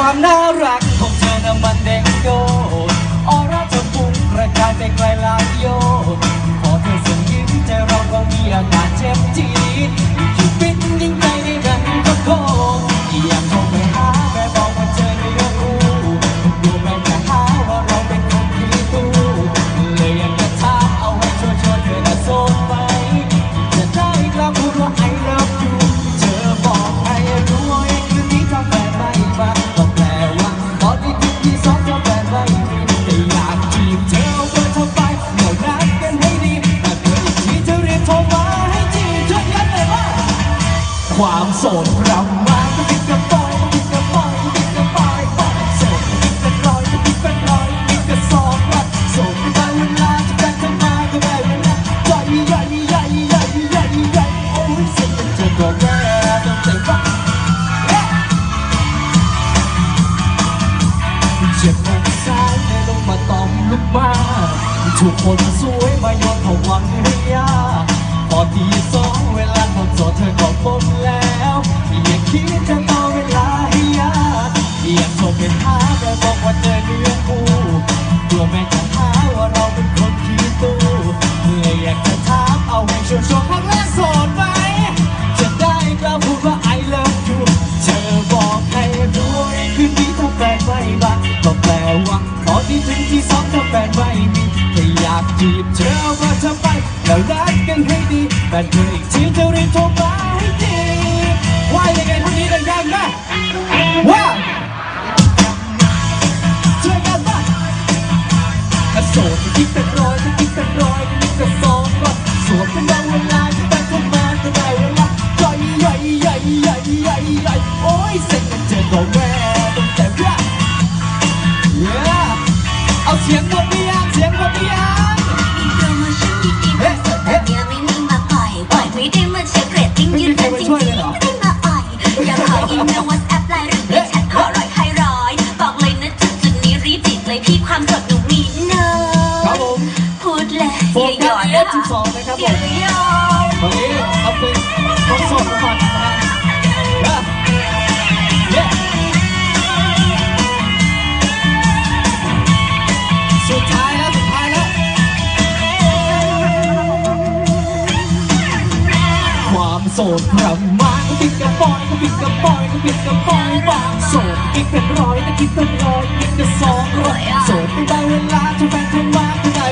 ความน่ารักของเธอน่ะมันเด้งโดดออร่าเธอฟุ้งกระจายไปไกลหลายโย โสดเรามาก็ติดกับปอยติดกับปอยติดกับปอยปอยโสดติดกับรอยติดกับรอยติดกับสองรักโสดก็ได้เวลาจะกันจะมาก็ได้เวลาใหญ่ใหญ่ใหญ่ใหญ่ใหญ่ใหญ่โอ้ยเสร็จแล้วเธอก็แม่ต้องใจว่าเจ็บอกซ้ายเลยลงมาตอมลูกบ้าถูกคนสวยมาโยนเข้าหวังให้ยาพอทีสอง ลัวแม่จะหาว่าเราเป็นคนขี้ตู้เมื่ออยากจะถามเอาให้ชัวร์ๆครั้งแรกโสดไหมจะได้กล้าพูดว่า I love you เธอบอกให้รู้คืนนี้ถ้าแฟนไม่มาก็แปลว่าตอนนี้ถึงที่สองถ้าแฟนไม่มีถ้าอยากจีบเธอเอามาเธอไปแล้วรักกันให้ดีแต่เธออีกทีเธอรีบโทรมาให้จีว่ายังไงพวกนี้ดังๆนะว่า จอก็แม่ต้องแต่ว่า Yeah เอ เอนะฟสิบสองนะครับผมหยอดวันนี้เอาเป็นคนโสดก่อนนะสุดท้ายแล้วสุดท้ายแล้วความโสดพระมาณก็ปิดกระปอยก็ปิดกระปอยก็ปิดกระปอยบางโสดคิดเป็นร้อยแต่คิดเป็นร้อยคิดเป็นสองร้อยโสดไม่ได้เวลาถ้าแฟนโทรมาก็ได้